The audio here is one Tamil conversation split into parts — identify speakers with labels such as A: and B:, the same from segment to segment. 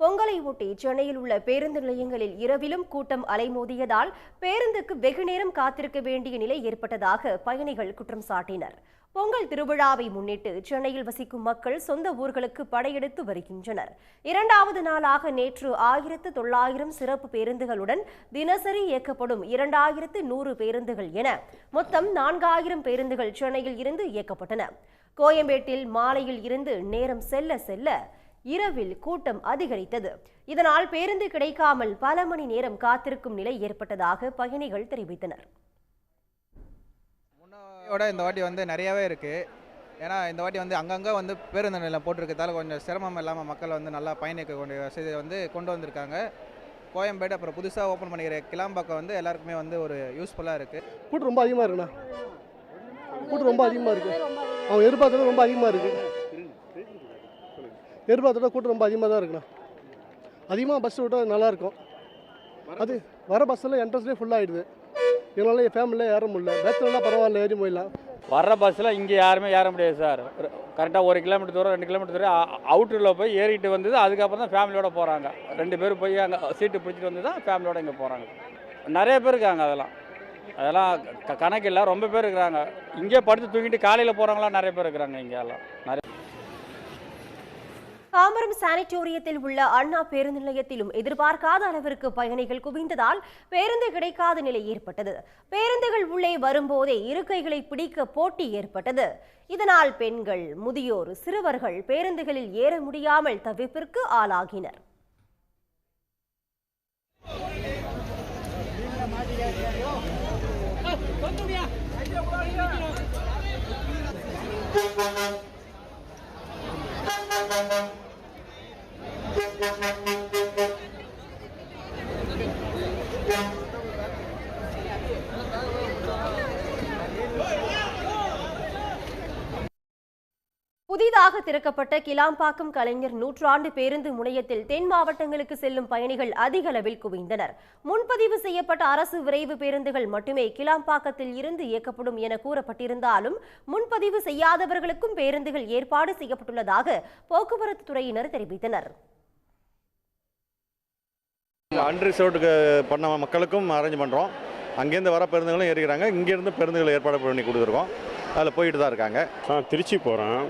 A: பொங்கலை ஒட்டி சென்னையில் உள்ள பேருந்து நிலையங்களில் இரவிலும் கூட்டம் அலைமோதியதால் பேருந்துக்கு வெகு நேரம் காத்திருக்க வேண்டிய நிலை ஏற்பட்டதாக பயணிகள் குற்றம் சாட்டினர். பொங்கல் திருவிழாவை முன்னிட்டு சென்னையில் வசிக்கும் மக்கள் சொந்த ஊர்களுக்கு படையெடுத்து வருகின்றனர். இரண்டாவது நாளாக நேற்று ஆயிரத்து தொள்ளாயிரம் சிறப்பு பேருந்துகளுடன் தினசரி இயக்கப்படும் இரண்டாயிரத்து நூறு பேருந்துகள் என மொத்தம் நான்காயிரம் பேருந்துகள் சென்னையில் இருந்து இயக்கப்பட்டன. கோயம்பேட்டில் மாலையில் இருந்து நேரம் செல்ல செல்ல இரவில் கூட்டம் அதிகரித்தது. இதனால் பேருந்து கிடைக்காமல் பல மணி நேரம் காத்திருக்கும் நிலை ஏற்பட்டதாக பயணிகள் தெரிவித்தனர்.
B: முன்னோட இந்த வாட்டி வந்து நிறையாவே இருக்குது ஏன்னா இந்த வாட்டி வந்து அங்கங்கே வந்து பேருந்து நிலையம் போட்டிருக்கிறதால கொஞ்சம் சிரமம் இல்லாமல் மக்கள் வந்து நல்லா பயணிக்கக்கூடிய வசதி வந்து கொண்டு வந்திருக்காங்க. கோயம்பேடு அப்புறம் புதுசாக ஓப்பன் பண்ணிக்கிற கிளாம்பாக்கம் வந்து எல்லாருக்குமே வந்து ஒரு யூஸ்ஃபுல்லாக இருக்குது
C: கூட்டம் ரொம்ப அதிகமாக இருக்குண்ணா. கூட்டம் ரொம்ப அதிகமாக இருக்கு. அவங்க எதிர்பார்த்தது ரொம்ப அதிகமாக இருக்கு. எதிர்பார்த்தோட கூட்டம் ரொம்ப அதிகமாக தான் இருக்குண்ணா. அதிகமாக பஸ் விட்டால் நல்லாயிருக்கும். அது வர பஸ்ஸில் என்ட்ரன்ஸ்லேயே ஃபுல்லாகிடுது இதனால என் ஃபேமிலியில் ஏற முடியல. பேச்சுலர்லாம் பரவாயில்ல ஏறி போயிடலாம்.
D: வர்ற பஸ்ஸில் இங்கே யாருமே ஏற முடியாது சார் கரெக்டாக ஒரு கிலோமீட்டர் தூரம் ரெண்டு கிலோமீட்டர் தூரம் அவுட்டரில் போய் ஏறிட்டு வந்தது அதுக்கப்புறம் தான் ஃபேமிலியோட போகிறாங்க ரெண்டு பேரும் போய் அங்கே சீட்டு பிடிச்சிட்டு வந்து தான் ஃபேமிலியோட இங்கே போகிறாங்க நிறைய பேர் இருக்காங்க அதெல்லாம். அதெல்லாம் க- கணக்கு இல்லை. ரொம்ப பேர் இருக்கிறாங்க. இங்கே படுத்து தூங்கிட்டு காலையில் போகிறவங்களாம் நிறைய பேர் இருக்கிறாங்க இங்கே எல்லாம் நிறைய
A: தாம்பரம் சானிட்டோரியத்தில் உள்ள அண்ணா பேருந்து நிலையத்திலும் எதிர்பார்க்காத அளவிற்கு பயணிகள் குவிந்ததால் பேருந்து கிடைக்காத நிலை ஏற்பட்டது. பேருந்துகள் உள்ளே வரும்போதே இருக்கைகளை பிடிக்க போட்டி ஏற்பட்டது. இதனால் பெண்கள் முதியோர் சிறுவர்கள் பேருந்துகளில் ஏற முடியாமல் தவிப்பிற்கு ஆளாகினர். புதிதாக திறக்கப்பட்ட கிளாம்பாக்கம் கலைஞர் நூற்றாண்டு பேருந்து முனையத்தில் தென் மாவட்டங்களுக்கு செல்லும் பயணிகள் அதிக அளவில் குவிந்தனர். முன்பதிவு செய்யப்பட்ட அரசு விரைவு பேருந்துகள் மட்டுமே கிளாம்பாக்கத்தில் இருந்து இயக்கப்படும் என கூறப்பட்டிருந்தாலும் முன்பதிவு செய்யாதவர்களுக்கும் பேருந்துகள் ஏற்பாடு செய்யப்பட்டுள்ளதாக போக்குவரத்து துறையினர் தெரிவித்தனர்.
E: அன்ரிசர்வ்டுக்கு பண்ண மக்களுக்கும் அரேஞ்ச் பண்ணுறோம் அங்கேருந்து வர பேருந்துகளும் ஏறிக்கிறாங்க. இங்கேருந்து பேருந்துகள் ஏற்பாடு பண்ணி கொடுத்துருக்கோம். அதில் போயிட்டு தான் இருக்காங்க.
F: ஆ திருச்சி போகிறேன்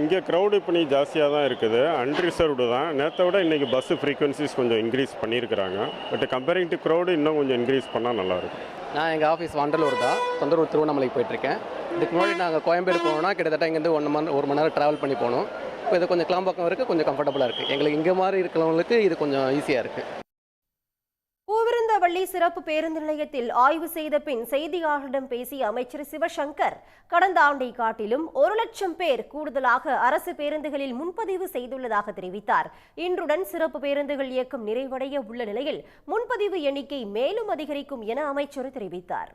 F: இங்கே க்ரௌடு இப்போ நீ ஜாஸ்தியாக தான் இருக்குது. அன்ரிசர்வ்டு தான். நேற்றை விட இன்றைக்கி பஸ்ஸு ஃப்ரீக்வன்சிஸ் கொஞ்சம் இன்க்ரீஸ் பண்ணியிருக்கிறாங்க. பட் கம்பேரிங் டு க்ரௌடு இன்னும் கொஞ்சம் இன்க்ரீஸ் பண்ணால் நல்லாயிருக்கும்
G: நான் எங்கள் ஆஃபீஸ் வண்டலூர் தான். தொந்தரூர் திருவண்ணாமலைக்கு போயிட்டுருக்கேன். இதுக்கு முன்னாடி நாங்கள் கோயம்பேடு போனோம்னா கிட்டத்தட்ட இங்கேருந்து ஒன்று மணி ஒரு மணி நேரம் ட்ராவல் பண்ணி போகணும் இப்போ இது கொஞ்சம் கிளாம்பாக்கம் இருக்குது கொஞ்சம் கம்ஃபர்டபுளாக இருக்குது எங்களுக்கு இங்கே மாதிரி இருக்கிறவங்களுக்கு இது கொஞ்சம் ஈஸியாக இருக்குது
A: திருச்சிராப்பள்ளி சிறப்பு பேருந்து நிலையத்தில் ஆய்வு செய்த பின் செய்தியாளர்களிடம் பேசிய அமைச்சர் சிவசங்கர் கடந்த ஆண்டை காட்டிலும் ஒரு லட்சம் பேர் கூடுதலாக அரசு பேருந்துகளில் முன்பதிவு செய்துள்ளதாக தெரிவித்தார். இன்றுடன் சிறப்பு பேருந்துகள் இயக்கம் நிறைவடைய உள்ள நிலையில் முன்பதிவு எண்ணிக்கை மேலும் அதிகரிக்கும் என அமைச்சர் தெரிவித்தார்.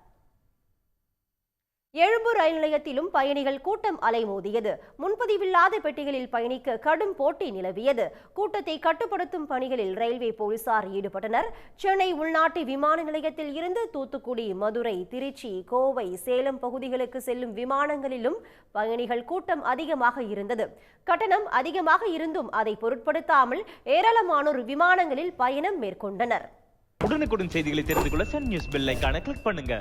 A: எழும்பூர் ரயில் நிலையத்திலும் பயணிகள் கூட்டம் அலைமோதியது. முன்பதிவில்லாத பெட்டிகளில் பயணிக்க கடும் போட்டி நிலவியது. கூட்டத்தை கட்டுப்படுத்தும் பணிகளில் ரயில்வே போலீசார் ஈடுபட்டனர். சென்னை உள்நாட்டு விமான நிலையத்தில் இருந்து தூத்துக்குடி மதுரை திருச்சி கோவை சேலம் பகுதிகளுக்கு செல்லும் விமானங்களிலும் பயணிகள் கூட்டம் அதிகமாக இருந்தது. கட்டணம் அதிகமாக இருந்தும் அதை பொருட்படுத்தாமல் ஏராளமானோர் விமானங்களில் பயணம் மேற்கொண்டனர்.
H: உடனுக்குடன் செய்திகளை தெரிந்து கொள்ள சன் நியூஸ் பெல் கிளிக் பண்ணுங்க.